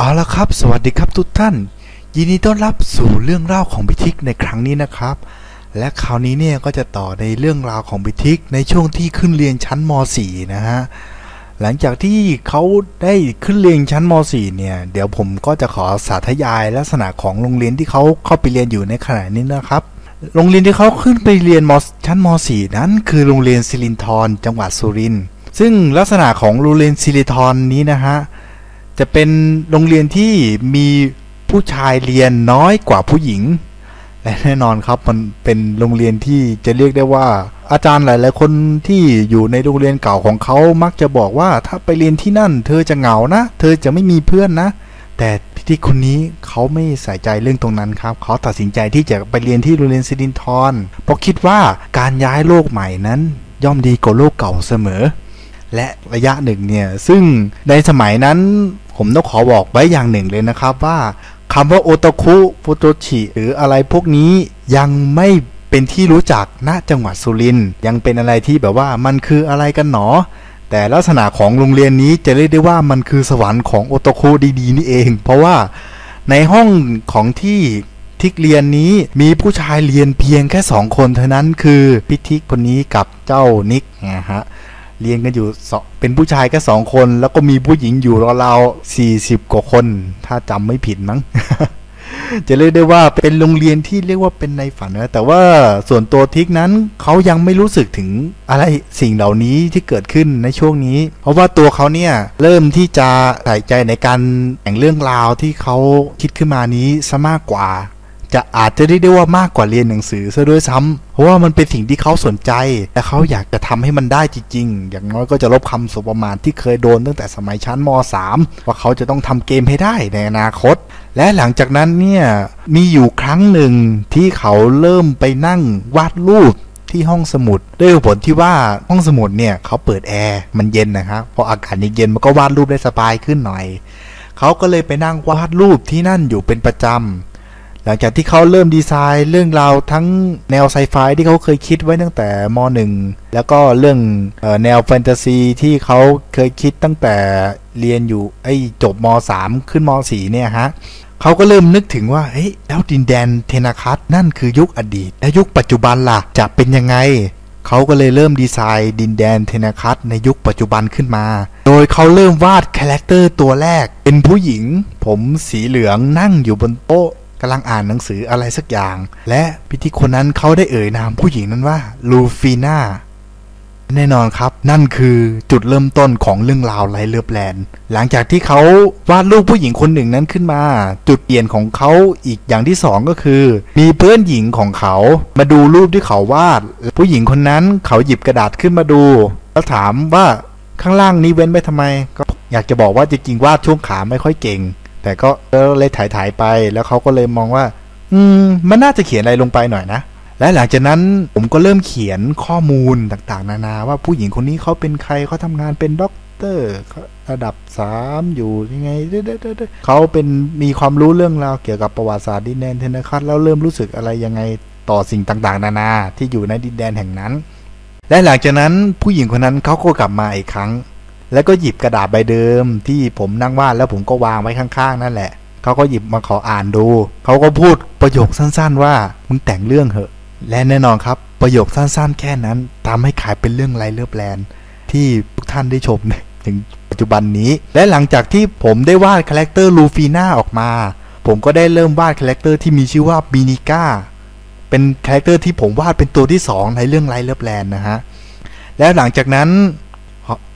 เอาละครับ สวัสดีครับทุกท่าน ยินดีต้อนรับสู่เรื่องเล่าของบิทิกในครั้งนี้นะครับ และคราวนี้เนี่ยก็จะต่อในเรื่องราวของบิทิกในช่วงที่ขึ้นเรียนชั้นม .4 นะฮะหลังจากที่เขาได้ขึ้นเรียนชั้นม .4 เนี่ย เดี๋ยวผมก็จะขอสาธยายลักษณะของโรงเรียนที่เขาเข้าไปเรียนอยู่ในขณะนี้นะครับ โรงเรียนที่เขาขึ้นไปเรียนมชั้นม .4 นั้น คือโรงเรียนสิรินทรจังหวัดสุรินทร์ซึ่งลักษณะของโรงเรียนสิรินทรนี้นะฮะ จะเป็นโรงเรียนที่มีผู้ชายเรียนน้อยกว่าผู้หญิง และแน่นอนครับมันเป็นโรงเรียนที่จะเรียกได้ว่า อาจารย์หลาย ๆ คนที่อยู่ในโรงเรียนเก่าของเขามักจะบอกว่าถ้าไปเรียนที่นั่น เธอจะเหงานะ เธอจะไม่มีเพื่อนนะ แต่พิธีคนนี้เขาไม่ใส่ใจเรื่องตรงนั้นครับ เขาตัดสินใจที่จะไปเรียนที่โรงเรียนสิรินทรเพราะคิดว่าการย้ายโลกใหม่นั้น ย่อมดีกว่าโลกเก่าเสมอและระยะหนึ่งเนี่ย ซึ่งในสมัยนั้น ผมต้องขอบอกไว้อย่างหนึ่งเลยนะครับว่าคำว่าโอตาคุโฟโตชิหรืออะไรพวกนี้ยังไม่เป็นที่รู้จักณจังหวัดสุรินยังเป็นอะไรที่แบบว่ามันคืออะไรกันหนอ แต่ลักษณะของโรงเรียนนี้จะเรียกได้ว่ามันคือสวรรค์ของโอตาคุดีๆนี่เอง เพราะว่าในห้องของที่ทิกเรียนนี้มีผู้ชายเรียนเพียงแค่สองคนเท่านั้นคือพิทิกคนนี้กับเจ้านิกนะฮะ เรียนกันอยู่เป็นผู้ชายแค่สองคน แล้วก็มีผู้หญิงอยู่ราวๆสี่สิบกว่าคน ถ้าจำไม่ผิดมั้งจะเรียกได้ว่าเป็นโรงเรียนที่เรียกว่าเป็นในฝันนะแต่ว่าส่วนตัวทิกนั้นเขายังไม่รู้สึกถึงอะไรสิ่งเหล่านี้ที่เกิดขึ้นในช่วงนี้ เพราะว่าตัวเขาเนี่ยเริ่มที่จะใส่ใจในการแต่งเรื่องราวที่เขาคิดขึ้นมานี้ซะมากกว่า จะอาจจะได้ได้ว่ามากกว่าเรียนหนังสือซะด้วยซ้ำเพราะว่ามันเป็นสิ่งที่เขาสนใจ และเขาอยากจะทำให้มันได้จริงๆ อย่างน้อยก็จะลบคำสบประมาทที่เคยโดนตั้งแต่สมัยชั้นม .3 ว่าเขาจะต้องทำเกมให้ได้ในอนาคต และหลังจากนั้นเนี่ยมีอยู่ครั้งหนึ่งที่เขาเริ่มไปนั่งวาดรูปที่ห้องสมุดด้วยผลที่ว่าห้องสมุดเนี่ยเขาเปิดแอร์มันเย็นนะครับพออากาศเย็นมันก็วาดรูปได้สบายขึ้นหน่อย เขาก็เลยไปนั่งวาดรูปที่นั่นอยู่เป็นประจำ หลังจากที่เขาเริ่มดีไซน์เรื่องราวทั้งแนวไซไฟที่เขาเคยคิดไว้ตั้งแต่ม .1 แล้วก็เรื่องแนวแฟนตาซีที่เขาเคยคิดตั้งแต่เรียนอยู่ไอ้จบม .3 ขึ้นม .4 เนี่ยฮะเขาก็เริ่มนึกถึงว่าเฮ้ยแล้วดินแดนเทนาคัสนั่นคือยุคอดีต และยุคปัจจุบันล่ะจะเป็นยังไงเขาก็เลยเริ่มดีไซน์ดินแดนเทนาคัสในยุคปัจจุบันขึ้นมา โดยเขาเริ่มวาดคาแรคเตอร์ตัวแรก เป็นผู้หญิง ผมสีเหลืองนั่งอยู่บนโต๊ะ กำลังอ่านหนังสืออะไรสักอย่าง และพิธีคนนั้นเขาได้เอ่ยนามผู้หญิงนั้นว่าลูฟีน่าแน่นอนครับ นั่นคือจุดเริ่มต้นของเรื่องราวไลเลือบแลนด์หลังจากที่เขาวาดรูปผู้หญิงคนหนึ่งนั้นขึ้นมา จุดเปลี่ยนของเขาอีกอย่างที่สองก็คือ มีเพื่อนหญิงของเขา มาดูรูปที่เขาวาด ผู้หญิงคนนั้นเขาหยิบกระดาษขึ้นมาดู แล้วถามว่าข้างล่างนี้เว้นไปทำไม ก็อยากจะบอกว่าจริงๆวาดช่วงขาไม่ค่อยเก่ง แต่ก็เลยถ่ายถ่ายไปแล้วเขาก็เลยมองว่า อืม มันน่าจะเขียนอะไรลงไปหน่อยนะ และหลังจากนั้นผมก็เริ่มเขียนข้อมูลต่างๆ นานาว่าผู้หญิงคนนี้เขาเป็นใครเขาทำงานเป็นด็อกเตอร์ระดับสามอยู่ยังไงเขาเป็นมีความรู้เรื่องราวเกี่ยวกับประวัติศาสตร์ดินแดนเทนคัสแล้วเริ่มรู้สึกอะไรยังไงต่อสิ่งต่างๆ นานาที่อยู่ในดินแดนแห่งนั้น และหลังจากนั้นผู้หญิงคนนั้นเขาก็กลับมาอีกครั้ง แล้วก็หยิบกระดาษใบเดิมที่ผมนั่งวาดแล้วผมก็วางไว้ข้างๆ นั่นแหละเขาก็หยิบมาขออ่านดู เขาก็พูดประโยคสั้นๆว่ามึงแต่งเรื่องเหอะ และแน่นอนครับประโยคสั้นๆ แค่นั้นทำให้ขายเป็นเรื่องไรเลือบแลนที่ทุกท่านได้ชมถึงปัจจุบันนี้ และหลังจากที่ผมได้วาดคาแรคเตอร์ลูฟีน่าออกมา ผมก็ได้เริ่มวาดคาแรคเตอร์ที่มีชื่อว่าบีนิก้าเป็นคาแรคเตอร์ที่ผมวาดเป็นตัวที่ 2 ในเรื่องไรเลือบแลนนะฮะแล้วหลังจากนั้น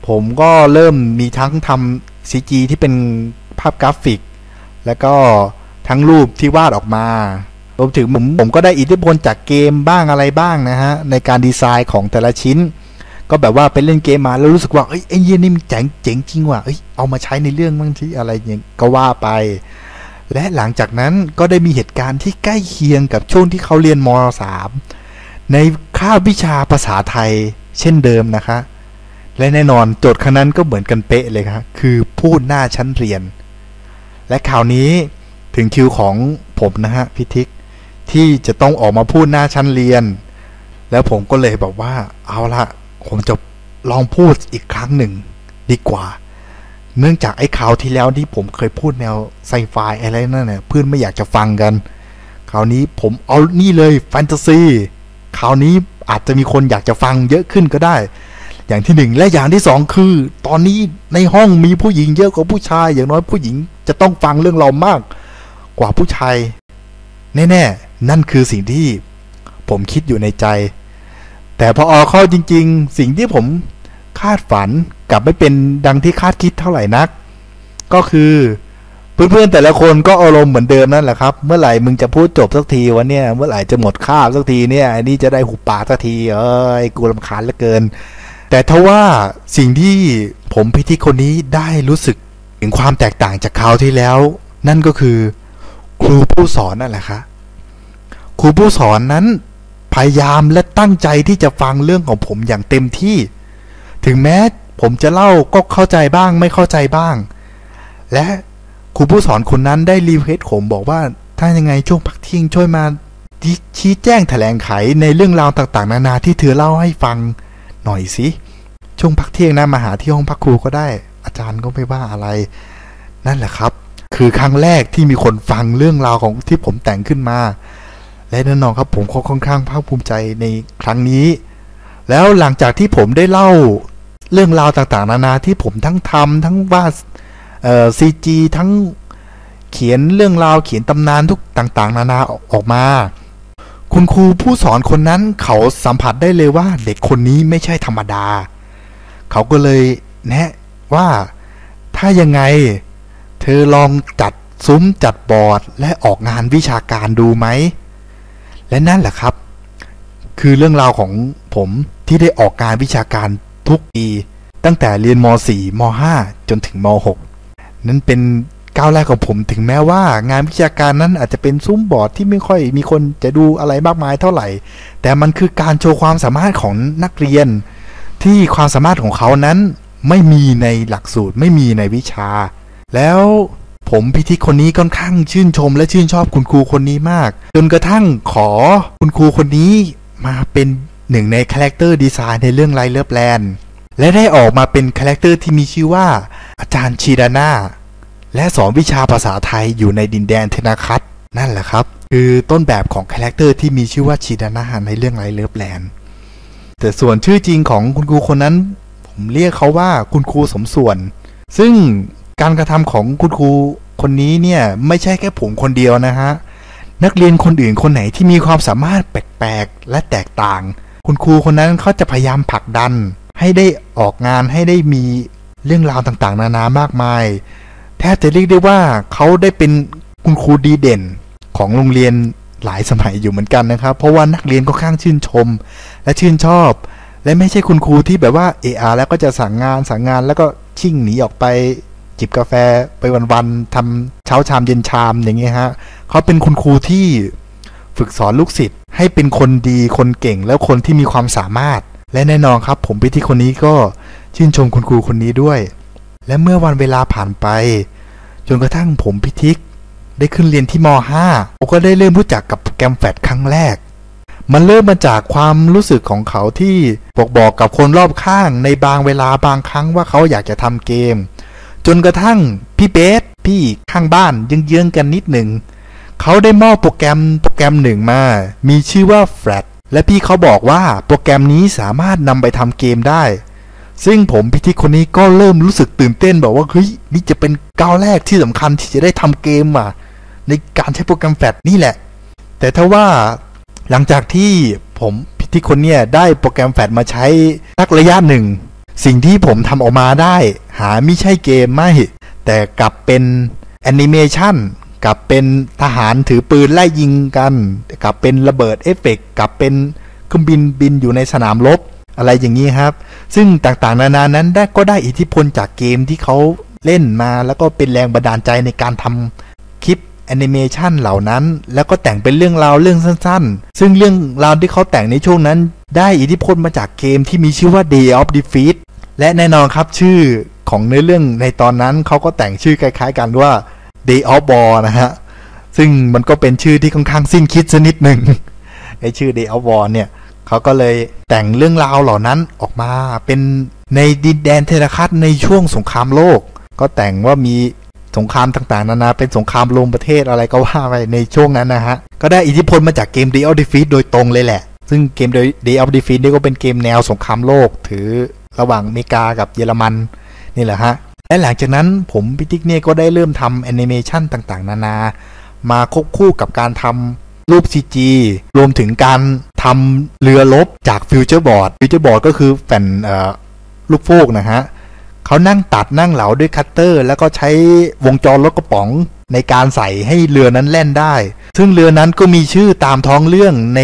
ผมก็เริ่มมีทั้งทำ CG ที่เป็นภาพกราฟิก แล้วก็ทั้งรูปที่วาดออกมารวมถึงผมผมก็ได้อิทธิพลจากเกมบ้างอะไรบ้างนะฮะ ในการดีไซน์ของแต่ละชิ้น ก็แบบว่าไปเล่นเกมมาแล้วรู้สึกว่าเอ้ยไอ้เยี่ยนี่มันเจ๋งเจ๋งจริงว่ะเอ้ยเอามาใช้ในเรื่องบ้างที่อะไรอย่างก็ว่าไป และหลังจากนั้นก็ได้มีเหตุการณ์ที่ใกล้เคียงกับช่วงที่เขาเรียนม .3 ในคาบวิชาภาษาไทยเช่นเดิมนะคะ และแน่นอนโจทย์ครั้นั้นก็เหมือนกันเป๊ะเลยครับคือพูดหน้าชั้นเรียน และข่าวนี้ถึงคิวของผมนะฮะพิทิกที่จะต้องออกมาพูดหน้าชั้นเรียน แล้วผมก็เลยบอกว่าเอาละผมจะลองพูดอีกครั้งหนึ่งดีกว่า เนื่องจากไอ้ข่าวที่แล้วที่ผมเคยพูดแนวไซไฟอะไรนั่นเนี่ยเพื่อนไม่อยากจะฟังกันคราวนี้ผมเอานี่เลยแฟนตาซีคราวนี้อาจจะมีคนอยากจะฟังเยอะขึ้นก็ได้ อย่างที่หนึ่งและอย่างที่สองคือ ตอนนี้ในห้องมีผู้หญิงเยอะกว่าผู้ชาย อย่างน้อยผู้หญิงจะต้องฟังเรื่องเรามากกว่าผู้ชาย แน่ๆ นั่นคือสิ่งที่ผมคิดอยู่ในใจ แต่พอออกเข้าจริง ๆ สิ่งที่ผมคาดฝันกลับไม่เป็นดังที่คาดคิดเท่าไหร่นัก ก็คือเพื่อนๆแต่ละคนก็อารมณ์เหมือนเดิมนั่นแหละครับ เมื่อไหร่มึงจะพูดจบสักทีวะเนี่ย เมื่อไหร่จะหมดข้าวสักทีเนี่ยอันนี้จะได้หุบปากสักที เอ้ยกูรำคาญเหลือเกิน แต่ทว่าสิ่งที่ผมพิธีคนนี้ได้รู้สึกถึงความแตกต่างจากคราวที่แล้ว นั่นก็คือ ครูผู้สอนนั่นแหละครับครูผู้สอนนั้นพยายามและตั้งใจที่จะฟังเรื่องของผมอย่างเต็มที่ ถึงแม้ผมจะเล่าก็เข้าใจบ้างไม่เข้าใจบ้าง และครูผู้สอนคนนั้นได้รีเควสผมบอกว่า ถ้ายังไงช่วงพักเที่ยงช่วยมาชี้แจ้งแถลงไขในเรื่องราวต่างๆ นานาที่เธอเล่าให้ฟัง หน่อยสิช่วงพักเที่ยงนะมาหาที่ห้องพักครูก็ได้ อาจารย์ก็ไม่ว่าอะไร นั่นแหละครับ คือครั้งแรกที่มีคนฟังเรื่องราวของที่ผมแต่งขึ้นมา และแน่นอนครับผมก็ค่อนข้างภาคภูมิใจในครั้งนี้ แล้วหลังจากที่ผมได้เล่าเรื่องราวต่างๆ นานาที่ผมทั้งทำทั้งวาดเอ่อซีจีทั้งเขียนเรื่องราวเขียนตำนานทุกต่าง ๆ นานาออกมา คุณครูผู้สอนคนนั้นเขาสัมผัสได้เลยว่า เด็กคนนี้ไม่ใช่ธรรมดา เขาก็เลยแนะว่าถ้ายังไง เธอลองจัดซุ้มจัดบอร์ดและออกงานวิชาการดูไหม และนั่นแหละครับ คือเรื่องราวของผมที่ได้ออกงานวิชาการทุกปี ตั้งแต่เรียนม .4 ม .5 จนถึงม .6 นั้นเป็น ก้าวแรกของผมถึงแม้ว่างานวิชาการนั้นอาจจะเป็นซุ้มบอร์ดที่ไม่ค่อยมีคนจะดูอะไรมากมายเท่าไหร่ แต่มันคือการโชว์ความสามารถของนักเรียน ที่ความสามารถของเขานั้นไม่มีในหลักสูตรไม่มีในวิชา แล้วผมพิธีคนนี้ค่อนข้างชื่นชม และชื่นชอบคุณครูคนนี้มาก จนกระทั่งขอคุณครูคนนี้มาเป็นหนึ่งในคาแรคเตอร์ดีไซน์ในเรื่องไลเลิฟแลนด์และได้ออกมาเป็นคาแรคเตอร์ที่มีชื่อว่า อาจารย์ชีดาน่า และสอนวิชาภาษาไทยอยู่ในดินแดนเทนาคัตนั่นแหละครับ คือต้นแบบของคาแรคเตอร์ที่มีชื่อว่าชีดาน่าในเรื่องไลเลิฟแลนด์แต่ส่วนชื่อจริงของคุณครูคนนั้น ผมเรียกเขาว่าคุณครูสมส่วน ซึ่งการกระทำของคุณครูคนนี้เนี่ยไม่ใช่แค่ผมคนเดียวนะฮะนักเรียนคนอื่นคนไหนที่มีความสามารถแปลกๆและแตกต่าง คุณครูคนนั้นเขาจะพยายามผลักดัน ให้ได้ออกงานให้ได้มีเรื่องราวต่างๆ นานามากมาย แทบจะเรียกได้ว่าเขาได้เป็นคุณครูดีเด่นของโรงเรียนหลายสมัยอยู่เหมือนกันนะครับ เพราะว่านักเรียนก็ข้างชื่นชม และชื่นชอบ และไม่ใช่คุณครูที่แบบว่าเออาแล้วก็จะสั่งงานสั่งงานแล้วก็ชิ่งหนีออกไป จิบกาแฟไปวันๆทำเช้าชามเย็นชามอย่างเงี้ยฮะเขาเป็นคุณครูที่ฝึกสอนลูกศิษย์ให้เป็นคนดีคนเก่งแล้วคนที่มีความสามารถ และแน่นอนครับ ผมพิธีคนนี้ก็ชื่นชมคุณครูคนนี้ด้วย และเมื่อวันเวลาผ่านไป จนกระทั่งผมพิทิก ได้ขึ้นเรียนที่ม .5 ผมก็ได้เริ่มรู้จักกับโปรแกรมแฟดครั้งแรก มันเริ่มมาจากความรู้สึกของเขาที่บอกบอกกับคนรอบข้างในบางเวลาบางครั้งว่าเขาอยากจะทำเกม จนกระทั่งพี่เบสพี่ข้างบ้านยังเยื้องกันนิดหนึ่งเขาได้มอบโปรแกรมโปรแกรมหนึ่งมา มีชื่อว่า Flat และพี่เขาบอกว่าโปรแกรมนี้สามารถนำไปทำเกมได้ ซึ่งผมพิธีคนนี้ก็เริ่มรู้สึกตื่นเต้นบอกว่าเฮ้ยนี่จะเป็นก้าวแรกที่สำคัญที่จะได้ทำเกมอะในการใช้โปรแกรมแฟลชนี่แหละ แต่ถ้าว่าหลังจากที่ผมพิธีคนเนี่ยได้โปรแกรมแฟลชมาใช้สักระยะหนึ่ง สิ่งที่ผมทำออกมาได้ หาไม่ใช่เกมไม่ แต่กลับเป็นแอนิเมชันกลับเป็นทหารถือปืนไล่ยิงกัน กลับเป็นระเบิดเอฟเฟกกลับเป็นเครื่องบินบินอยู่ในสนามรบ อะไรอย่างนี้ครับ ซึ่งต่างๆนานานั้นได้ก็ได้อิทธิพลจากเกมที่เขาเล่นมาแล้วก็เป็นแรงบันดาลใจในการทำคลิปแอนิเมชันเหล่านั้น แล้วก็แต่งเป็นเรื่องราวเรื่องสั้นๆ ซึ่งเรื่องราวที่เขาแต่งในช่วงนั้น ได้อิทธิพลมาจากเกมที่มีชื่อว่า Day of Defeat และแน่นอนครับชื่อของในเรื่องในตอนนั้นเขาก็แต่งชื่อคล้าย ๆ กันว่า Day of War นะฮะซึ่งมันก็เป็นชื่อที่ค่อนข้างสิ้นคิดสนิดหนึ่งไอชื่อ Day of War เนี่ย เขาก็เลยแต่งเรื่องราวเหล่านั้นออกมาเป็นในดินแดนเทรคัตในช่วงสงครามโลก ก็แต่งว่ามีสงครามต่างๆ นานาเป็นสงครามรวมประเทศอะไรก็ว่าไปในช่วงนั้นนะฮะ ก็ได้อิทธิพลมาจากเกม Day of Defeat โดยตรงเลยแหละ ซึ่งเกม Day of Defeat นี่ก็เป็นเกมแนวสงครามโลก ถือระหว่างอเมริกากับเยอรมันนี่แหละฮะ และหลังจากนั้นผมพิติกเนี่ยก็ได้เริ่มทำแอนิเมชันต่างๆ นานา มาควบคู่กับการทำรูป CG รวมถึงการ ทำเรือลบจากฟิวเจอร์บอร์ดฟิวเจอร์บอร์ดก็คือแผ่นลูกโฟกนะฮะเขานั่งตัดนั่งเหลาด้วยคัตเตอร์ แล้วก็ใช้วงจรรถกระป๋องในการใส่ให้เรือนั้นแล่นได้ ซึ่งเรือนั้นก็มีชื่อตามท้องเรื่องใน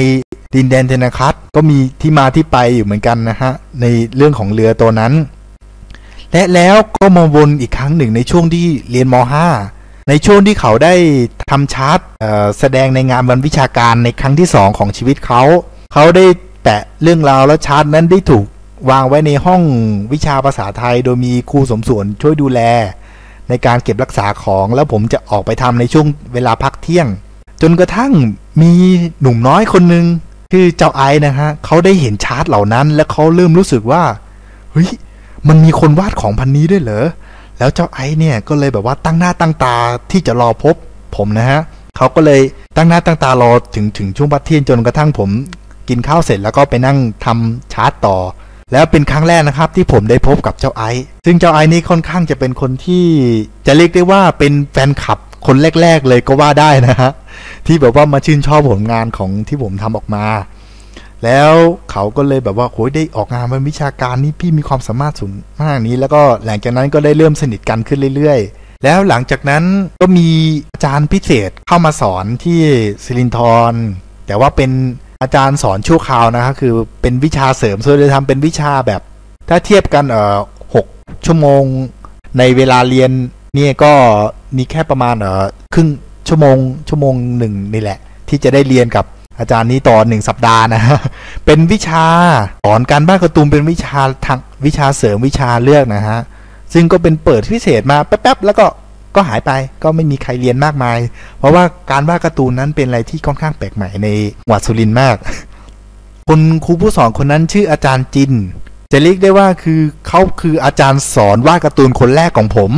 ดินแดนเทนคัตก็มีที่มาที่ไปอยู่เหมือนกันนะฮะ ในเรื่องของเรือตัวนั้น และแล้วก็มาวนอีกครั้งหนึ่งในช่วงที่เรียนม .5 ในช่วงที่เขาได้ทำชาร์ตแสดงในงานวันวิชาการในครั้งที่ 2 ของชีวิตเขา เขาได้แปะเรื่องราวและชาร์ตนั้นได้ถูกวางไว้ในห้องวิชาภาษาไทย โดยมีครูสมส่วนช่วยดูแล ในการเก็บรักษาของแล้วผมจะออกไปทำในช่วงเวลาพักเที่ยง จนกระทั่งมีหนุ่มน้อยคนหนึ่งคือเจ้าไอ้นะฮะเขาได้เห็นชาร์ตเหล่านั้น และเขาเริ่มรู้สึกว่าเฮ้ยมันมีคนวาดของพันนี้ด้วยเหรอ แล้วเจ้าไอ้เนี่ยก็เลยแบบว่าตั้งหน้าตั้งตาที่จะรอพบผมนะฮะเขาก็เลยตั้งหน้าตั้งตารอถึงถึงช่วงพักเที่ยงจนกระทั่งผมกินข้าวเสร็จแล้วก็ไปนั่งทำชาร์ตต่อ แล้วเป็นครั้งแรกนะครับที่ผมได้พบกับเจ้าไอซ์ซึ่งเจ้าไอซ์นี่ค่อนข้างจะเป็นคนที่จะเรียกได้ว่าเป็นแฟนคลับคนแรก ๆ เลยก็ว่าได้นะฮะที่แบบว่ามาชื่นชอบผลงานของที่ผมทำออกมา แล้วเขาก็เลยแบบว่าโหยได้ออกงานเป็นวิชาการนี่พี่มีความสามารถสูงมากนี้ แล้วก็หลังจากนั้นก็ได้เริ่มสนิทกันขึ้นเรื่อยๆ แล้วหลังจากนั้นก็มีอาจารย์พิเศษเข้ามาสอนที่สิรินทรแต่ว่าเป็นอาจารย์สอนชั่วคราวนะครับคือเป็นวิชาเสริมส่วนจะทำเป็นวิชาแบบ ถ้าเทียบกันเอ่อหกชั่วโมง ในเวลาเรียนเนี่ยก็มีแค่ประมาณเอ่อครึ่งชั่วโมงชั่วโมงหนึ่งนี่แหละ ที่จะได้เรียนกับ อาจารย์นี้ต่อหนึ่งสัปดาห์นะเป็นวิชาสอนการบ้านการ์ตูนเป็นวิชาทางวิชาเสริมวิชาเลือกนะฮะซึ่งก็เป็นเปิดพิเศษมาแป๊บๆแล้วก็ก็หายไปก็ไม่มีใครเรียนมากมาย เพราะว่าการวาดการ์ตูนนั้นเป็นอะไรที่ค่อนข้างแปลกใหม่ในหวัดสุรินมากคนครูผู้สอนคนนั้นชื่ออาจารย์จิน จะเรียกได้ว่าคือเขาคืออาจารย์สอนวาดการ์ตูนคนแรกของผม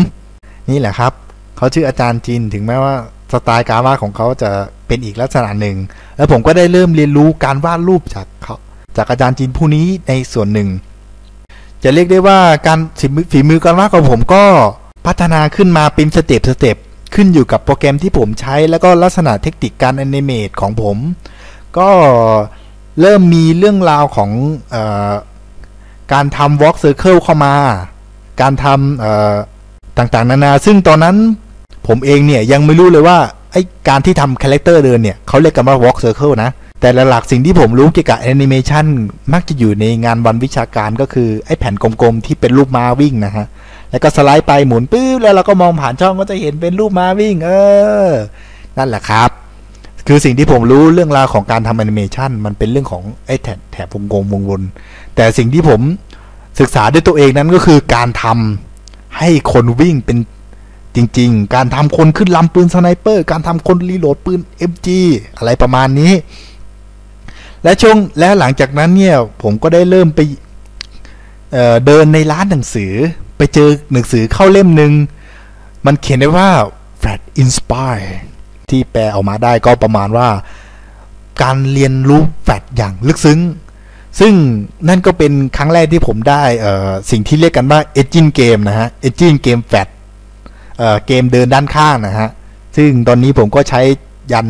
นี่แหละครับเขาชื่ออาจารย์จินถึงแม้ว่าสไตล์การวาดของเขาจะ เป็นอีกลักษณะหนึ่ง แล้วผมก็ได้เริ่มเรียนรู้การวาดรูปจากเขาจากอาจารย์จินผู้นี้ในส่วนหนึ่ง จะเรียกได้ว่าการฝีมือการวาดของผมก็พัฒนาขึ้นมาเป็นสเต็ปสเต็ปขึ้นอยู่กับโปรแกรมที่ผมใช้แล้วก็ลักษณะเทคนิคการแอนิเมตของผม ก็เริ่มมีเรื่องราวของออการทำวอล์กเซอร์เคิลเข้ามา การทำต่างๆ นานา ซึ่งตอนนั้นผมเองเนี่ยยังไม่รู้เลยว่า ไอการที่ทำคาแรคเตอร์เดินเนี่ยเขาเรียกกันว่าวอล์กเซอร์เคิลนะ แต่หลักสิ่งที่ผมรู้เกี่ยวกับแอนิเมชันมักจะอยู่ในงานวันวิชาการก็คือ ไอแผ่นกลมๆ ที่เป็นรูปม้าวิ่งนะฮะ แล้วก็สไลด์ไปหมุนปื้บแล้วเราก็มองผ่านช่องก็จะเห็นเป็นรูปม้าวิ่ง เออ นั่นแหละครับ คือสิ่งที่ผมรู้เรื่องราวของการทำแอนิเมชันมันเป็นเรื่องของไอแถบแถบวงกลมวงวนแต่สิ่งที่ผมศึกษาด้วยตัวเองนั้นก็คือการทำให้คนวิ่งเป็น จริง ๆ การทำคนขึ้นลำปืนสไนเปอร์ การทำคนรีโหลดปืน MG อะไรประมาณนี้ และช่วงแล้วหลังจากนั้นเนี่ย ผมก็ได้เริ่มไปเเดินในร้านหนังสือ ไปเจอหนังสือเข้าเล่มหนึ่งมันเขียนได้ว่า Flat Inspire ที่แปลออกมาได้ก็ประมาณว่า การเรียนรู้แฟลตอย่างลึกซึ้ง ซึ่งนั่นก็เป็นครั้งแรกที่ผมได้สิ่งที่เรียกกันว่า Engine Game นะฮะ Engine Game Flat เกมเดินด้านข้างนะฮะ ซึ่งตอนนี้ผมก็ใช้ยัน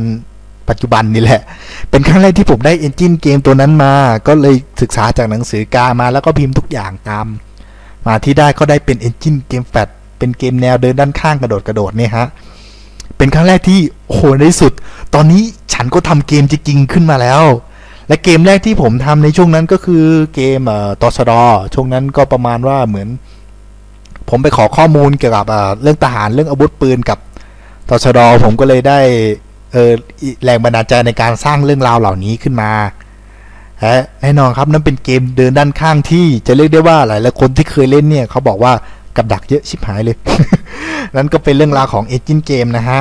ปัจจุบันนี่แหละ เป็นครั้งแรกที่ผมได้ Engine Game ตัวนั้นมา ก็เลยศึกษาจากหนังสือกามาแล้วก็พิมพ์ทุกอย่างตาม มาที่ได้ก็ได้เป็นเอนจินเกมแฟตเป็นเกมแนวเดินด้านข้างกระโดดกระโดดเนี่ยฮะ เป็นครั้งแรกที่โหในสุด ตอนนี้ฉันก็ทำเกมจริงๆขึ้นมาแล้ว และเกมแรกที่ผมทำในช่วงนั้นก็คือเกมเอ่อตอสดอช่วงนั้นก็ประมาณว่าเหมือน ผมไปขอข้อมูลเกี่ยวกับเรื่องทหารเรื่องอาวุธปืนกับตชดผมก็เลยได้เออแรงบันดาลใจในการสร้างเรื่องราวเหล่านี้ขึ้นมาฮะแน่นอนครับนั่นเป็นเกมเดินด้านข้างที่จะเรียกได้ว่าหลายหลายคนที่เคยเล่นเนี่ยเขาบอกว่ากับดักเยอะชิบหายเลย นั่นก็เป็นเรื่องราวของเอจินเกมนะฮะ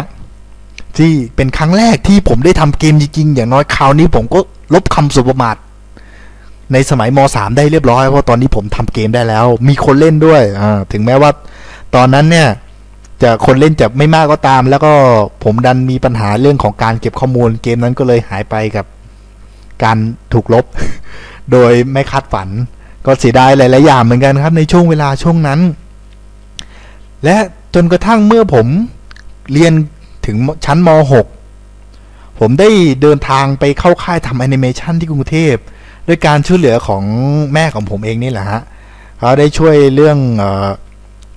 ที่เป็นครั้งแรกที่ผมได้ทำเกมจริงๆ อย่างน้อยคราวนี้ผมก็ลบคำสุบมาท ในสมัยม .3 ได้เรียบร้อยเพราะตอนนี้ผมทำเกมได้แล้ว มีคนเล่นด้วยอ่าถึงแม้ว่าตอนนั้นเนี่ยจะคนเล่นจะไม่มากก็ตาม แล้วก็ผมดันมีปัญหาเรื่องของการเก็บข้อมูลเกมนั้นก็เลยหายไปกับการถูกลบ โดยไม่คาดฝัน ก็เสียดายหลาย ๆ อย่างเหมือนกันครับ ในช่วงเวลาช่วงนั้น และจนกระทั่งเมื่อผมเรียนถึงชั้นม .6 ผมได้เดินทางไปเข้าค่ายทำแอนิเมชันที่กรุงเทพ ด้วยการช่วยเหลือของแม่ของผมเองนี่แหละฮะเขาได้ช่วยเรื่องออ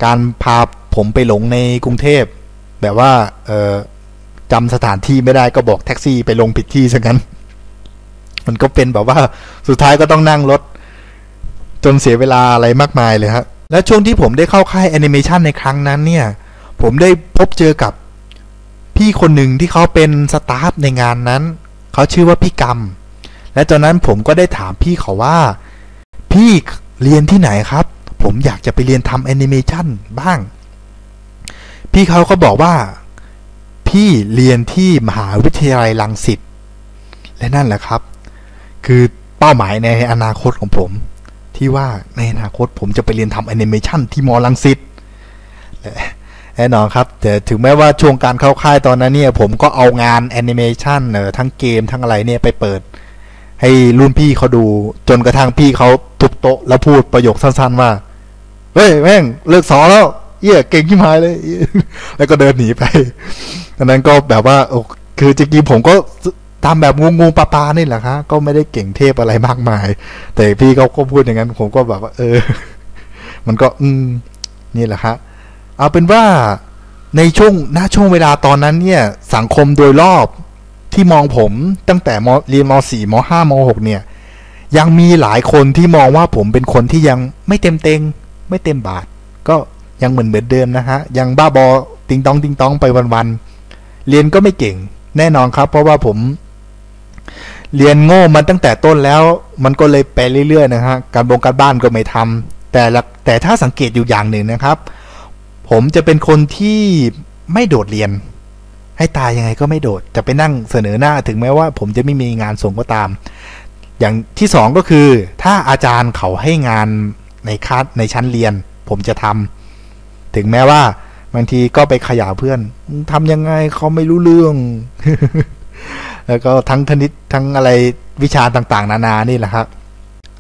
การพาผมไปหลงในกรุงเทพ แบบว่าจำสถานที่ไม่ได้ก็บอกแท็กซี่ไปลงผิดที่ซะงั้น มันก็เป็นแบบว่าสุดท้ายก็ต้องนั่งรถ จนเสียเวลาอะไรมากมายเลยครับและช่วงที่ผมได้เข้าค่ายแอนิเมชันในครั้งนั้นเนี่ย ผมได้พบเจอกับพี่คนหนึ่งที่เขาเป็นสตาฟในงานนั้น เขาชื่อว่าพี่กรรม และตอนนั้นผมก็ได้ถามพี่เขาว่า พี่เรียนที่ไหนครับ ผมอยากจะไปเรียนทำแอนิเมชันบ้าง พี่เขาก็บอกว่า พี่เรียนที่มหาวิทยาลัยลังสิตและนั่นแหละครับ คือเป้าหมายในอนาคตของผม ที่ว่าในอนาคตผมจะไปเรียนทำแอนิเมชันที่มอลังสิตแน่นอนครับแต่ถึงแม้ว่าช่วงการเข้าค่ายตอนนั้นเนี่ย ผมก็เอางานแอนิเมชันเออทั้งเกมทั้งอะไรเนี่ยไปเปิด ให้รุ่นพี่เขาดู จนกระทั่งพี่เขาทุบโต๊ะแล้วพูดประโยคสั้นๆว่าเฮ้ยแม่งเลิกสอนแล้วเยี่ยเก่งขึ้นมาเลย แล้วก็เดินหนีไปอันนั้นก็แบบว่าคือจริงๆผมก็ทำแบบงูๆปลาๆนี่แหละครับก็ไม่ได้เก่งเทพอะไรมากมาย แต่พี่เขาก็พูดอย่างนั้น ผมก็แบบว่า เออ มันก็ อืม นี่แหละครับเอาเป็นว่าในช่วงณช่วงเวลาตอนนั้นเนี่ย สังคมโดยรอบ ที่มองผมตั้งแต่มเรียนม .4 ม .5 ม .6 เนี่ย ยังมีหลายคนที่มองว่าผมเป็นคนที่ยังไม่เต็มเต็ง ไม่เต็มบาท ก็ยังเหมือนเหมือนเดิมนะฮะ ยังบ้าบอติงตองติงตองไปวันๆเรียนก็ไม่เก่งแน่นอนครับ เพราะว่าผม เรียนโง่มาตั้งแต่ต้นแล้ว มันก็เลยไปเรื่อยๆนะฮะการบงการบ้านก็ไม่ทำแต่แต่ถ้าสังเกตอยู่อย่างหนึ่งนะครับ ผมจะเป็นคนที่ไม่โดดเรียน ให้ตายยังไงก็ไม่โดด จะไปนั่งเสนอหน้าถึงแม้ว่าผมจะไม่มีงานส่งก็ตาม อย่างที่สองก็คือ ถ้าอาจารย์เขาให้งานในคัดในชั้นเรียน ผมจะทำถึงแม้ว่าบางทีก็ไปขยาเพื่อนทำยังไงเขาไม่รู้เรื่อง แล้วก็ทั้งคณิตทั้งอะไรวิชาต่างๆ นานานี่แหละครับ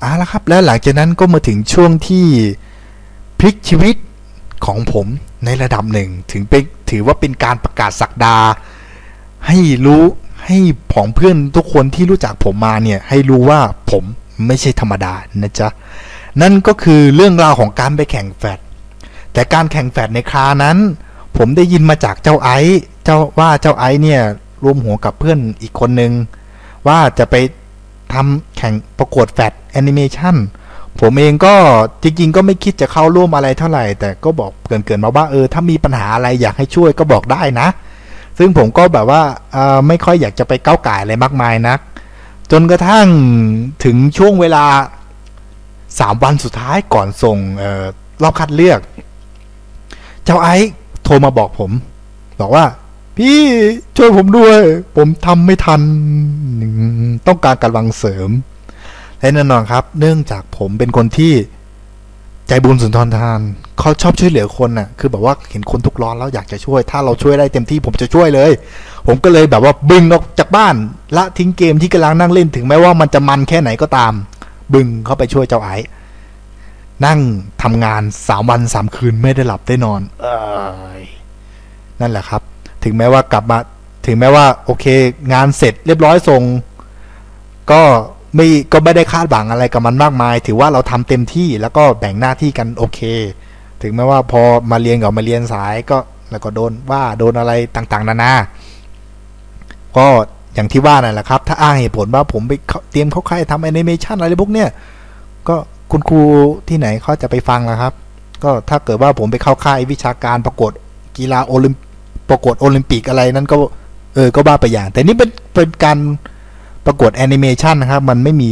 อะแล้วครับ แล้วหลังจากนั้นก็มาถึงช่วงที่พลิกชีวิตของผม ในระดับหนึ่งถึงเป็นถือว่าเป็นการประกาศสักดา ให้รู้ให้ผองเพื่อนทุกคนที่รู้จักผมมาเนี่ยให้รู้ว่าผมไม่ใช่ธรรมดานะจ๊ะนั่นก็คือเรื่องราวของการไปแข่งแฟดแต่การแข่งแฟดในครานั้น ผมได้ยินมาจากเจ้าไอซ์เจ้าว่าเจ้าไอซ์เนี่ยรวมหัวกับเพื่อนอีกคนนึง ว่าจะไปทำแข่งประกวดแฟดแอนิเมชัน ผมเองก็จริง ๆ ก็ไม่คิดจะเข้าร่วมอะไรเท่าไหร่ แต่ก็บอกเกินๆมาว่าเออถ้ามีปัญหาอะไรอยากให้ช่วยก็บอกได้นะ ซึ่งผมก็แบบว่าไม่ค่อยอยากจะไปก้าวไก่อะไรมากมายนัก จนกระทั่งถึงช่วงเวลาสามวันสุดท้ายก่อนส่งออรอบคัดเลือก เจ้าไอซ์โทรมาบอกผม บอกว่า พี่ช่วยผมด้วย ผมทำไม่ทัน ต้องการกำลังเสริม และแน่นอนครับ เนื่องจากผมเป็นคนที่ใจบุญสุนทรทานเขาชอบช่วยเหลือคนน่ะ คือแบบว่าเห็นคนทุกข์ร้อนแล้วอยากจะช่วย ถ้าเราช่วยได้เต็มที่ผมจะช่วยเลย ผมก็เลยแบบว่าบึงออกจากบ้าน ละทิ้งเกมที่กำลังนั่งเล่นถึงแม้ว่ามันจะมันแค่ไหนก็ตาม บึงเข้าไปช่วยเจ้าไอ้นั่งทำงานสามวันสามคืนไม่ได้หลับได้นอน เออนั่นแหละครับ ถึงแม้ว่ากลับมา ถึงแม้ว่า โอเค งานเสร็จเรียบร้อยส่ง ก็ ไม่ก็ไม่ได้คาดหวังอะไรกับมันมากมาย ถือว่าเราทำเต็มที่แล้วก็แบ่งหน้าที่กันโอเค ถึงแม้ว่าพอมาเรียนกับมาเรียนสายก็แล้วก็โดนว่าโดนอะไรต่างๆ นานา ก็อย่างที่ว่านั่นแหละครับ ถ้าอ้างเหตุผลว่าผมไปเตรียมเขาใครทำแอนิเมชันอะไรพวกเนี้ยก็คุณครูที่ไหนเขาจะไปฟังล่ะครับ ก็ถ้าเกิดว่าผมไปเข้าค่ายวิชาการประกวดกีฬาโอลิมประกวดโอลิมปิกอะไรนั้นก็ เออก็บ้าไปอย่าง แต่นี่เป็นเป็นการ ประกวดแอนิเมชันนะครับ มันไม่มี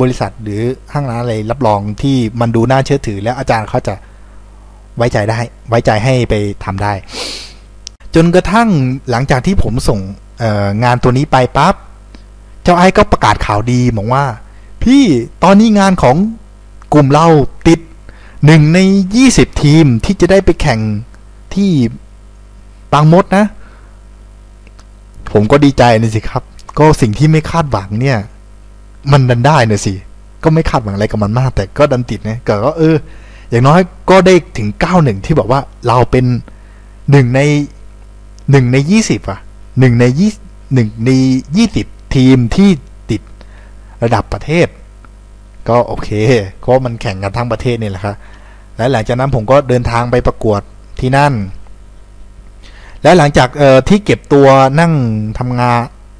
บริษัทหรือห้างร้านอะไรรับรองที่มันดูน่าเชื่อถือ แล้วอาจารย์เขาจะไว้ใจได้ ไว้ใจให้ไปทำได้ จนกระทั่งหลังจากที่ผมส่งงานตัวนี้ไปปับ๊บเจ้าไอ้ก็ประกาศข่าวดีบอกว่า พี่ตอนนี้งานของกลุ่มเราติดหนึ่งในยี่สิบทีมที่จะได้ไปแข่งที่บางมดนะ ผมก็ดีใจนะสิครับ ก็สิ่งที่ไม่คาดหวังเนี่ย มันดันได้นะสิ ก็ไม่คาดหวังอะไรกับมันมาก แต่ก็ดันติดนะก็เออ อย่างน้อยก็ได้ถึงเก้าหนึ่งที่บอกว่าเราเป็นหนึ่งในหนึ่งในยี่สิบอะหนึ่งในยี่หนึ่งในยี่สิบทีมที่ติดระดับประเทศ ก็โอเคเพราะมันแข่งกันทั้งประเทศนี่แหละครับและหลังจากนั้นผมก็เดินทางไปประกวดที่นั่น และหลังจากที่เก็บตัวนั่งทำงาน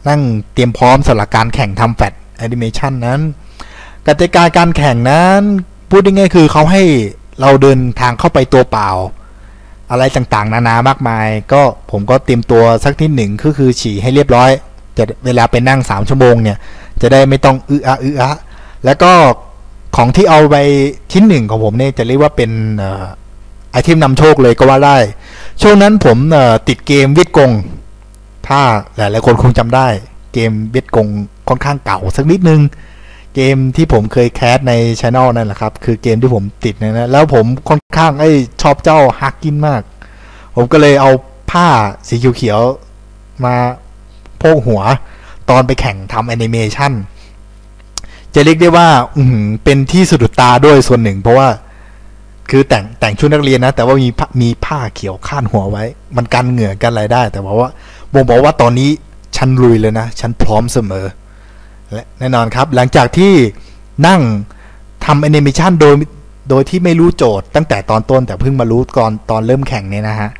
นั่งเตรียมพร้อมสำหรับการแข่งทำแฟลชแอนิเมชันนั้นกติกาการแข่งนั้นพูดง่ายๆคือเขาให้เราเดินทางเข้าไปตัวเปล่า อะไรต่างๆ นานามากมาย ก็ผมก็เตรียมตัวสักนิดหนึ่งก็คือฉี่ให้เรียบร้อย จะเวลาไปนั่ง 3 ชั่วโมงเนี่ย จะได้ไม่ต้องอึอะอึอะแล้วก็ของที่เอาไปชิ้นหนึ่งของผมเนี่ยจะเรียกว่าเป็นไอเทมนำโชคเลยก็ว่าได้ ช่วงนั้นผมติดเกมวียดกง ถ้าหลายๆคนคงจำได้เกมเวียดกงค่อนข้างเก่าสักนิดนึง เกมที่ผมเคยแคสในช anel นั่นแหละครับ คือเกมที่ผมติดนะนะแล้วผมค่อนข้างไอ้ชอบเจ้าฮักกินมาก ผมก็เลยเอาผ้าสีเขียวๆมาโพกหัวตอนไปแข่งทำแอนิเมชันจะเรียกได้ว่าอืเป็นที่สะดุดตาด้วยส่วนหนึ่ง เพราะว่า คือแต่งแต่งชุดนักเรียนนะ แต่ว่ามีผ้ามีผ้าเขียวคาดหัวไว้ มันกันเหงื่อกันอะไรได้ แต่ว่า บ่งบอกว่าตอนนี้ฉันลุยเลยนะ ฉันพร้อมเสมอ และแน่นอนครับ หลังจากที่นั่งทำแอนิเมชันโดยโดยที่ไม่รู้โจทย์ตั้งแต่ตอนต้น แต่เพิ่งมารู้ก่อนตอนเริ่มแข่งเนี่ยนะฮะ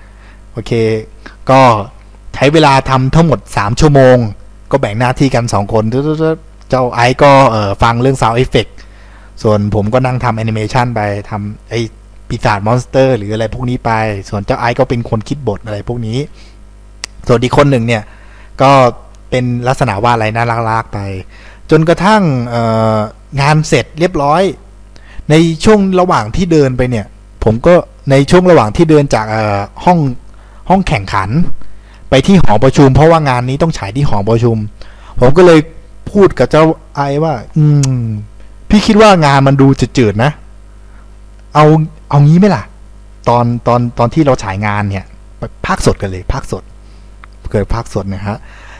โอเค ก็ใช้เวลาทำทั้งหมด 3 ชั่วโมง ก็แบ่งหน้าที่กัน 2 คน เจ้าไอซ์ก็ฟังเรื่อง Sound Effect ส่วนผมก็นั่งทำแอนิเมชันไปทำไอปีศาจมอนสเตอร์ หรืออะไรพวกนี้ไป ส่วนเจ้าไอซ์ก็เป็นคนคิดบทอะไรพวกนี้ ส่วนอีกคนหนึ่งเนี่ย ก็เป็นลักษณะว่าอะไรน่ารักๆไป จนกระทั่งงานเสร็จเรียบร้อย ในช่วงระหว่างที่เดินไปเนี่ย ผมก็ในช่วงระหว่างที่เดินจากห้องห้องแข่งขัน ไปที่หอประชุม เพราะว่างานนี้ต้องฉายที่หอประชุม ผมก็เลยพูดกับเจ้าไอว่า อืม พี่คิดว่างานมันดูจืดๆนะ เอาเอางี้ไหมล่ะ ตอนตอนตอนที่เราฉายงานเนี่ยภาคสดกันเลยภาคสด เกิดภาคสดนะฮะ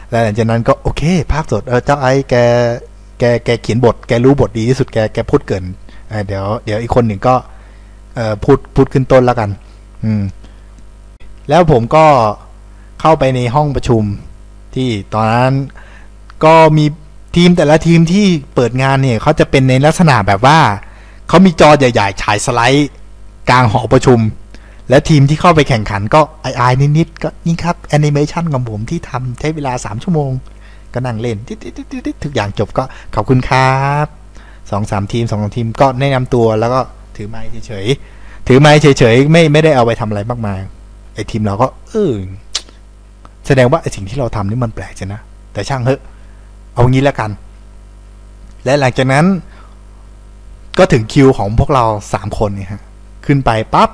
แล้วหลังจากนั้นก็โอเค ภาคสดเออเจ้าไอ้แกแกแกเขียนบท แกรู้บทดีที่สุดแกแกพูดเกินเเดี๋ยวเดี๋ยวอีกคนหนึ่งก็เออพูดพูดขึ้นต้นแล้วกัน อืม แล้วผมก็เข้าไปในห้องประชุมที่ตอนนั้นก็มีทีมแต่ละทีมที่เปิดงานเนี่ยเขาจะเป็นในลักษณะแบบว่าเขามีจอใหญ่ ๆ ฉายสไลด์กลางหอประชุม และทีมที่เข้าไปแข่งขันก็อายๆนิดๆก็นี่ครับแอนิเมชันของผมที่ทำใช้เวลา 3 ชั่วโมง ก็นั่งเล่นทุกอย่างจบก็ขอบคุณครับสองสามทีมสองทีมก็แนะนำตัวแล้วก็ถือไม้เฉยๆถือไม้เฉยๆไม่ไม่ได้เอาไปทำอะไรมากมายไอ้ทีมเราก็เออแสดงว่าไอ้สิ่งที่เราทำนี่มันแปลกใช่นะ แต่ช่างเถอะ เอางี้แล้วกัน และหลังจากนั้น ก็ถึงคิวของพวกเราสามคนเนี่ยฮะ ขึ้นไปปั๊บ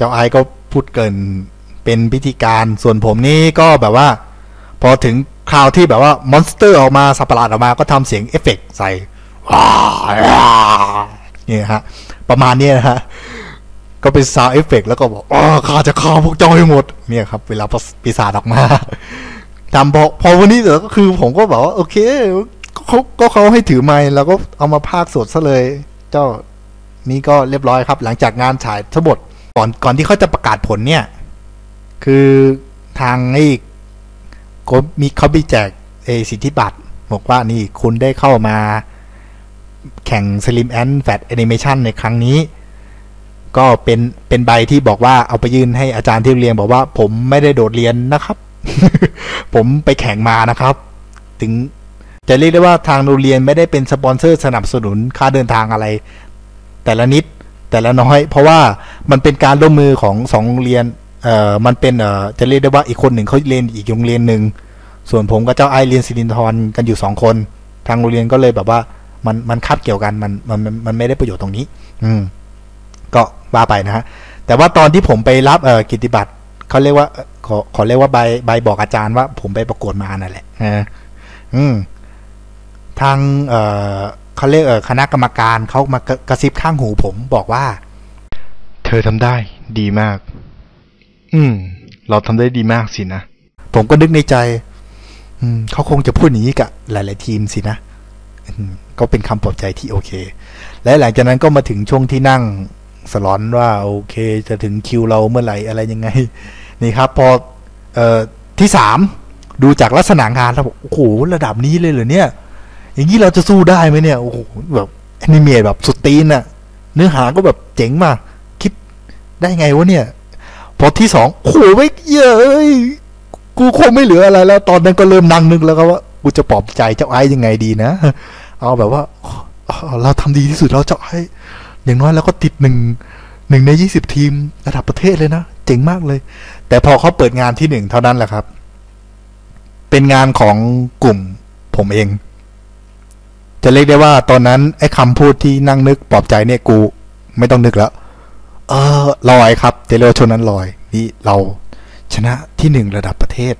เจ้าไอซ์ก็พูดเกินเป็นพิธีการส่วนผมนี่ก็แบบว่า พอถึงคราวที่แบบว่ามอนสเตอร์ออกมาสัปะหลาดออกมาก็ทำเสียงเอฟเฟกต์ใส่ว้าวเนี่ยฮะ ประมาณนี้นะฮะ ก็เป็นซาวเอฟเฟกแล้วก็บอกอ๋อข้าจะฆ่าพวกเจ้าให้หมด เนี่ยครับ เวลาปีศาจออกมาทำพอพอวันนี้เดี๋ยวก็คือผมก็บอกว่า โอเคก็เขาก็เขาให้ถือไม้แล้วก็เอามาพากย์สดซะเลย เจ้านี่ก็เรียบร้อยครับ หลังจากงานฉายทั้งหมด ก่อนก่อนที่เขาจะประกาศผลเนี่ย คือทางไอ้ก็มีเขาไปแจกเอสิทธิบัตรบอกว่านี่คุณได้เข้ามาแข่ง Slim and Fat Animation ในครั้งนี้ ก็เป็นเป็นใบที่บอกว่าเอาไปยื่นให้อาจารย์ที่เรียนบอกว่า ผมไม่ได้โดดเรียนนะครับ ผมไปแข่งมานะครับ ถึงจะเรียกได้ว่าทางโรงเรียนไม่ได้เป็นสปอนเซอร์สนับสนุนค่าเดินทางอะไร แต่ละนิด แต่ละน้อย เพราะว่ามันเป็นการร่วมมือของสองโรงเรียนเอ่อมันเป็นเอ่อจะเรียกได้ว่าอีกคนหนึ่งเขาเรียนอีกโรงเรียนหนึ่งส่วนผมกับเจ้าไอเรียนสิรินทรกันอยู่สองคน ทางโรงเรียนก็เลยแบบว่ามันมันคับเกี่ยวกันมันมันมันไม่ได้ประโยชน์ตรงนี้ อืม ก็ว่าไปนะฮะแต่ว่าตอนที่ผมไปรับเอ่อกิติบัตรเขาเรียกว่าขอขอเรียกว่าใบใบบอกอาจารย์ว่า ผมไปประกวดมานั่นแหละเอออืมทางเอ่อ เขาเรียกเออคณะกรรมการเขามากระกระซิบข้างหูผมบอกว่า เธอทำได้ดีมาก อืม เราทำได้ดีมากสินะ ผมก็นึกในใจ อืมเขาคงจะพูดอย่างนี้กับหลาย ๆ ทีมสินะอืมก็เป็นคำปลอบใจที่โอเค และหลังจากนั้นก็มาถึงช่วงที่นั่งสลอนว่าโอเค จะถึงคิวเราเมื่อไหร่อะไรยังไง นี่ครับ พอเอ่อที่สามดูจากลักษณะงานแล้วบอกโอ้โหระดับนี้เลยเหรอเนี่ย อย่างนี้เราจะสู้ได้ไหมเนี่ย โอ้โห แบบแอนิเมตแบบสุดตีนอะเนื้อหาก็แบบเจ๋งมาก คิดได้ไงวะเนี่ย พอที่สองโอ้โหไม่เยอะเอ้ยกูคงไม่เหลืออะไรแล้ว ตอนนั้นก็เริ่มนั่งนึกแล้วก็ว่ากูจะปลอบใจเจ้าไอ้ยังไงดีนะ เอาแบบว่าเราทำดีที่สุดแล้วเจ้าไอ้อย่างน้อยเราก็ติดหนึ่งหนึ่งในยี่สิบทีมระดับประเทศเลยนะ เจ๋งมากเลย แต่พอเขาเปิดงานที่หนึ่งเท่านั้นแหละครับ เป็นงานของกลุ่มผมเอง จะเรียกได้ว่าตอนนั้นไอ้คำพูดที่นั่งนึกปลอบใจเนี่ยกู ไม่ต้องนึกแล้ว เออลอยครับเทเลชนนั้นลอย นี่เราชนะที่หนึ่งระดับประเทศ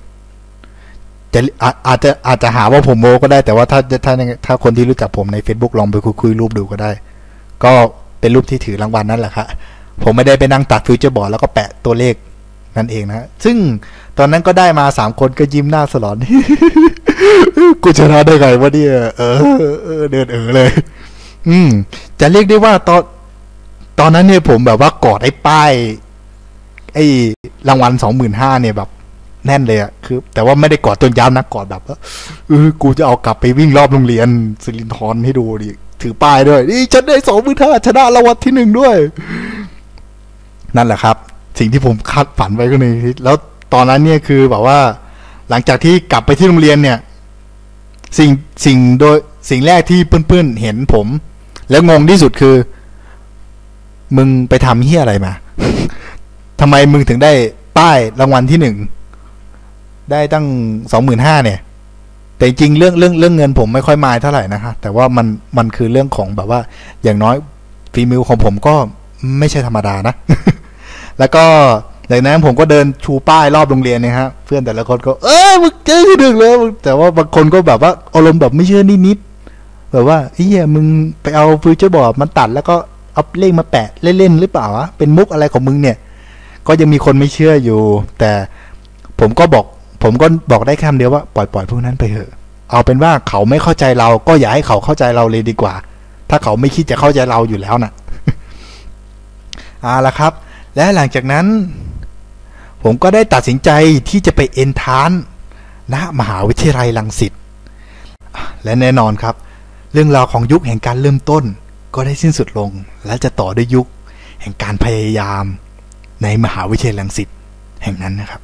จะอาอาจจะอาจจะหาว่าผมโมก็ได้แต่ว่าถ้าถ้าถ้าคนที่รู้จักผมใน Facebook ลองไปคุยคุยรูปดูก็ได้ ก็เป็นรูปที่ถือรางวัลนั่นแหละครับผมไม่ได้ไปนั่งตัดฟิวเจอร์บอร์ดแล้วก็แปะตัวเลขนั่นเองนะ ซึ่งตอนนั้นก็ได้มาสามคนก็ยิ้มหน้าสลอน กูชนะได้ไงวะเนี่ย เออเดินเออเลย อืม จะเรียกได้ว่าตอนตอนนั้นเนี่ยผมแบบว่ากอดไอ้ป้าย ไอ้รางวัลสองหมื่นห้าเนี่ยแบบ แน่นเลยอะคือ แต่ว่าไม่ได้กอดจนยาวนะกอดแบบว่าเออกูจะเอากลับไปวิ่งรอบโรงเรียนสิรินทรให้ดูดิถือป้ายด้วยนี่ฉันได้สองหมื่นห้าชนะรางวัลที่หนึ่งด้วย นั่นแหละครับ สิ่งที่ผมคาดฝันไว้ก็ในแล้วตอนนั้นเนี่ยคือแบบว่า หลังจากที่กลับไปที่โรงเรียนเนี่ย สิ่งสิ่งโดยสิ่งแรกที่เพื่อนๆเห็นผม แล้วงงที่สุดคือ มึงไปทำเฮียอะไรมาทำไมมึงถึงได้ป้ายรางวัลที่หนึ่งได้ตั้งสองหมื่นห้าเนี่ย แต่จริงเรื่องเรื่องเรื่องเงินผมไม่ค่อยมายเท่าไหร่นะคะแต่ว่ามันมันคือเรื่องของแบบว่า อย่างน้อยฝีมือของผมก็ไม่ใช่ธรรมดานะ แล้วก็ จากนั้นผมก็เดินชูป้ายรอบโรงเรียนเนะฮะเพื่อนแต่ละคนก็ เอ้ยมึงเจอที่หนึ่งเลยแต่ว่าบางคนก็แบบว่าอารมณ์แบบไม่เชื่อนิดๆแบบว่าเฮียมึงไปเอาฟิวเจอร์บอร์ดมันตัดแล้วก็เอาเลขมาแปะเล่นๆหรือเปล่าวะเป็นมุกอะไรของมึงเนี่ย ก็ยังมีคนไม่เชื่ออยู่ แต่ผมก็บอก ผมก็บอกได้แค่คำเดียวว่าปล่อยปล่อยพวกนั้นไปเถอะ เอาเป็นว่าเขาไม่เข้าใจเรา ก็อย่าให้เขาเข้าใจเราเลยดีกว่า ถ้าเขาไม่คิดจะเข้าใจเราอยู่แล้วนะ่ะเอาละครับ และหลังจากนั้น ผมก็ได้ตัดสินใจที่จะไปเอนทานณมหาวิทยาลัยลังสิตและแน่นอนครับ เรื่องราวของยุคแห่งการเริ่มต้น ก็ได้สิ้นสุดลง และจะต่อด้วยยุค แห่งการพยายาม ในมหาวิทยาลัยลังสิตแห่งนั้นนะครับ